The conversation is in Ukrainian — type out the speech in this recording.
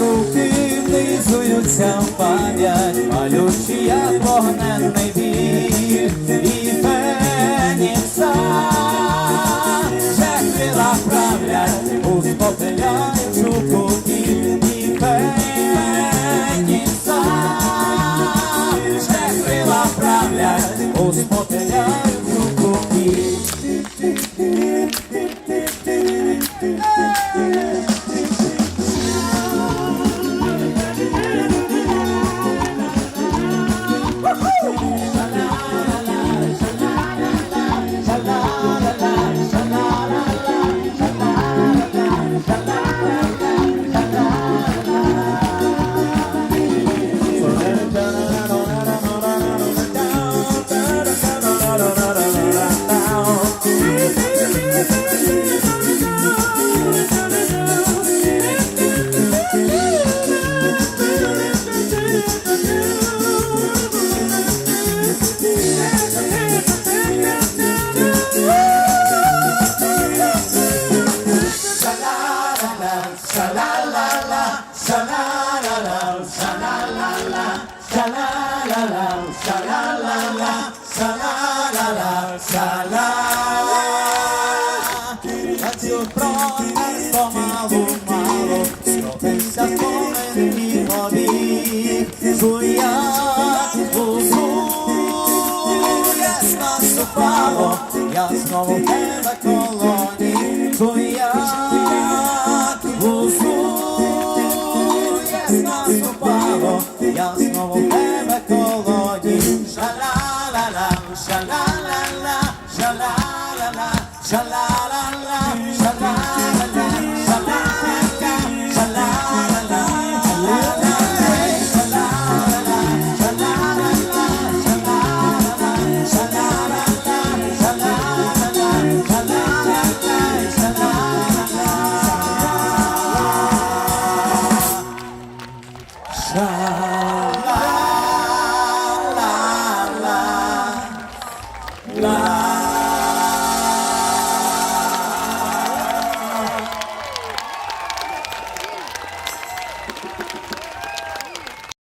Руки внизуються в пам'ять, малючі, як вогненний біг, і фенікса ще крила правлять у спопиляючу куті, і фенікса ще крила правлять у спопиляючу Танцюй пронес помалу мало, скотився впало, я знову в тебе колоді. Шала-ла-ла, шала-ла-ла, шала-ла-ла, шала-ла-ла.